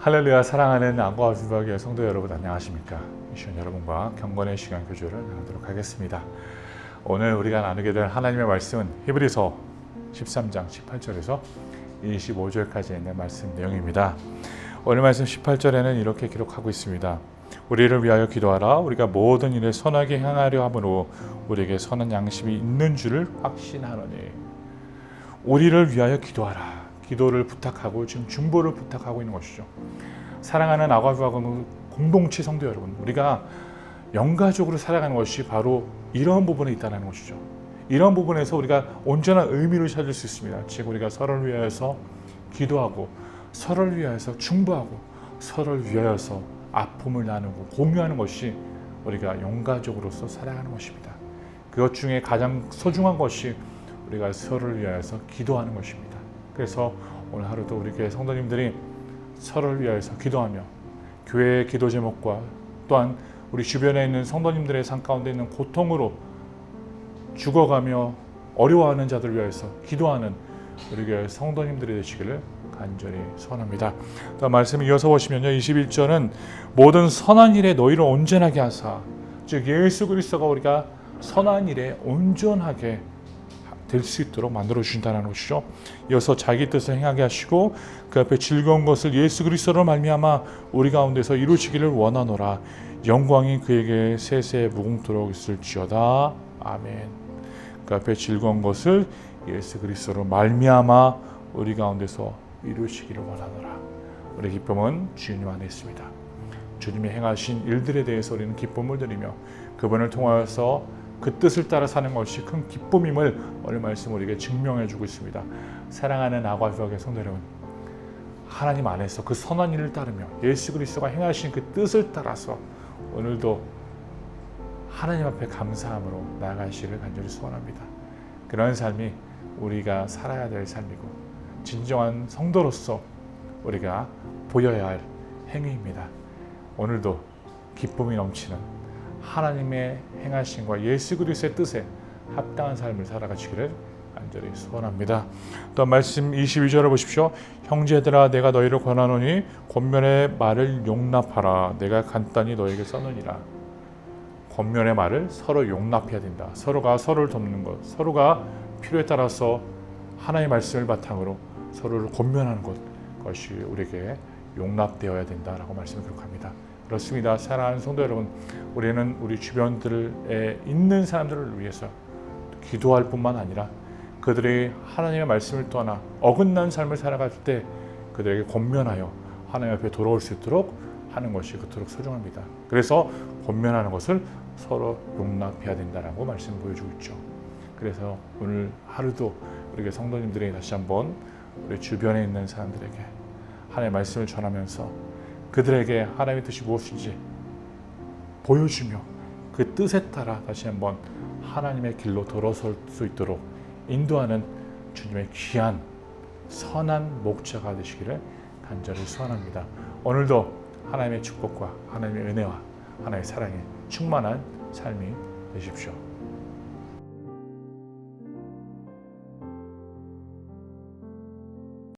할렐루야 사랑하는 안과 비박의 성도 여러분 안녕하십니까? 미션 여러분과 경건의 시간 교조를 나누도록 하겠습니다. 오늘 우리가 나누게 될 하나님의 말씀은 히브리서 13장 18절에서 25절까지 있는 말씀 내용입니다. 오늘 말씀 18절에는 이렇게 기록하고 있습니다. 우리를 위하여 기도하라. 우리가 모든 일에 선하게 행하려 함으로 우리에게 선한 양심이 있는 줄을 확신하노니 우리를 위하여 기도하라 기도를 부탁하고 지금 중보를 부탁하고 있는 것이죠. 사랑하는 아가비와 공동체 성도 여러분, 우리가 영가적으로 살아가는 것이 바로 이런 부분에 있다는 것이죠. 이런 부분에서 우리가 온전한 의미를 찾을 수 있습니다. 즉 우리가 서로를 위하여서 기도하고 서로를 위하여서 중보하고 서로를 위하여서 아픔을 나누고 공유하는 것이 우리가 영가적으로서 살아가는 것입니다. 그것 중에 가장 소중한 것이 우리가 서로를 위하여서 기도하는 것입니다. 그래서 오늘 하루도 우리 교회 성도님들이 서로를 위하여서 기도하며 교회의 기도 제목과 또한 우리 주변에 있는 성도님들의 삶 가운데 있는 고통으로 죽어가며 어려워하는 자들을 위하여서 기도하는 우리 교회 성도님들이 되시기를 간절히 소원합니다. 또 말씀 이어서 보시면요. 21절은 모든 선한 일에 너희를 온전하게 하사 즉 예수 그리스도가 우리가 선한 일에 온전하게 될 수 있도록 만들어 주신다는 것이죠. 이어서 자기 뜻을 행하게 하시고 그 앞에 즐거운 것을 예수 그리스도로 말미암아 우리 가운데서 이루시기를 원하노라. 영광이 그에게 세세 무궁토록 있을지어다. 아멘. 그 앞에 즐거운 것을 예수 그리스도로 말미암아 우리 가운데서 이루시기를 원하노라. 우리 기쁨은 주님 안에 있습니다. 주님이 행하신 일들에 대해서 우리는 기쁨을 드리며 그분을 통하여서 그 뜻을 따라 사는 것이 큰 기쁨임을 오늘 말씀 우리에게 증명해 주고 있습니다. 사랑하는 아과수학의 성도 여러분, 하나님 안에서 그 선한 일을 따르며 예수 그리스도가 행하신 그 뜻을 따라서 오늘도 하나님 앞에 감사함으로 나아가시를 간절히 소원합니다. 그런 삶이 우리가 살아야 될 삶이고 진정한 성도로서 우리가 보여야 할 행위입니다. 오늘도 기쁨이 넘치는 하나님의 행하심과 예수 그리스도의 뜻에 합당한 삶을 살아가시기를 간절히 소원합니다. 또 말씀 22절을 보십시오. 형제들아 내가 너희를 권하노니 권면의 말을 용납하라. 내가 간단히 너에게 써느니라. 권면의 말을 서로 용납해야 된다. 서로가 서로를 돕는 것, 서로가 필요에 따라서 하나님의 말씀을 바탕으로 서로를 권면하는 것, 것이 우리에게 용납되어야 된다라고 말씀을 기록합니다. 그렇습니다. 사랑하는 성도 여러분, 우리는 우리 주변들에 있는 사람들을 위해서 기도할 뿐만 아니라 그들이 하나님의 말씀을 떠나 어긋난 삶을 살아갈 때 그들에게 권면하여 하나님 앞에 돌아올 수 있도록 하는 것이 그토록 소중합니다. 그래서 권면하는 것을 서로 용납해야 된다라고 말씀 보여주고 있죠. 그래서 오늘 하루도 우리 성도님들이 다시 한번 우리 주변에 있는 사람들에게 하나님의 말씀을 전하면서 그들에게 하나님의 뜻이 무엇인지 보여주며 그 뜻에 따라 다시 한번 하나님의 길로 돌아설 수 있도록 인도하는 주님의 귀한 선한 목자가 되시기를 간절히 소원합니다. 오늘도 하나님의 축복과 하나님의 은혜와 하나님의 사랑에 충만한 삶이 되십시오.